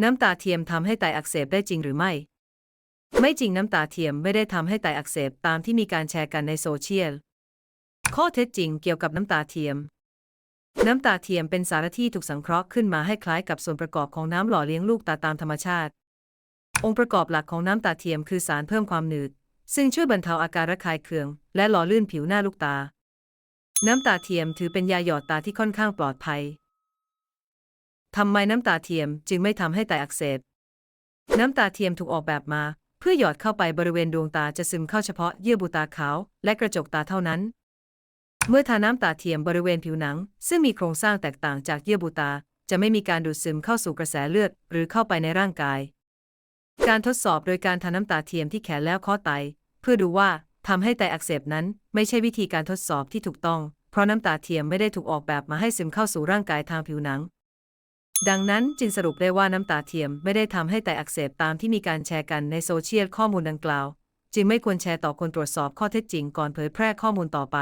น้ำตาเทียมทำให้ไตอักเสบได้จริงหรือไม่ ไม่จริงน้ำตาเทียมไม่ได้ทำให้ไตอักเสบตามที่มีการแชร์กันในโซเชียล ข้อเท็จจริงเกี่ยวกับน้ำตาเทียม น้ำตาเทียมเป็นสารที่ถูกสังเคราะห์ขึ้นมาให้คล้ายกับส่วนประกอบของน้ำหล่อเลี้ยงลูกตาตามธรรมชาติ องค์ประกอบหลักของน้ำตาเทียมคือสารเพิ่มความหนืด ซึ่งช่วยบรรเทาอาการระคายเคือง และหล่อลื่นผิวหน้าลูกตา น้ำตาเทียมถือเป็นยาหยอดตาที่ค่อนข้างปลอดภัย ทำไมน้ำตาเทียมจึงไม่ทำให้ไตอักเสบ น้ำตาเทียมถูกออกแบบมา เพื่อหยอดเข้าไปบริเวณดวงตาจะซึมเข้าเฉพาะเยื่อบุตาขาวและกระจกตาเท่านั้น เมื่อทาน้ำตาเทียมบริเวณผิวหนัง ซึ่งมีโครงสร้างแตกต่างจากเยื่อบุตา จะไม่มีการดูดซึมเข้าสู่กระแสเลือด หรือเข้าไปในร่างกาย การทดสอบโดยการทาน้ำตาเทียมที่แขนแล้วข้อไต เพื่อดูว่าทำให้ไตอักเสบนั้น ไม่ใช่วิธีการทดสอบที่ถูกต้อง เพราะน้ำตาเทียมไม่ได้ถูกออกแบบมาให้ซึมเข้าสู่ร่างกายทางผิวหนัง ดังนั้นจึงสรุปได้ว่าน้ำตาเทียมไม่ได้ทำให้ไตอักเสบตามที่มีการแชร์กันในโซเชียลข้อมูลดังกล่าว จึงไม่ควรแชร์ต่อคนตรวจสอบข้อเท็จจริงก่อนเผยแพร่ข้อมูลต่อไป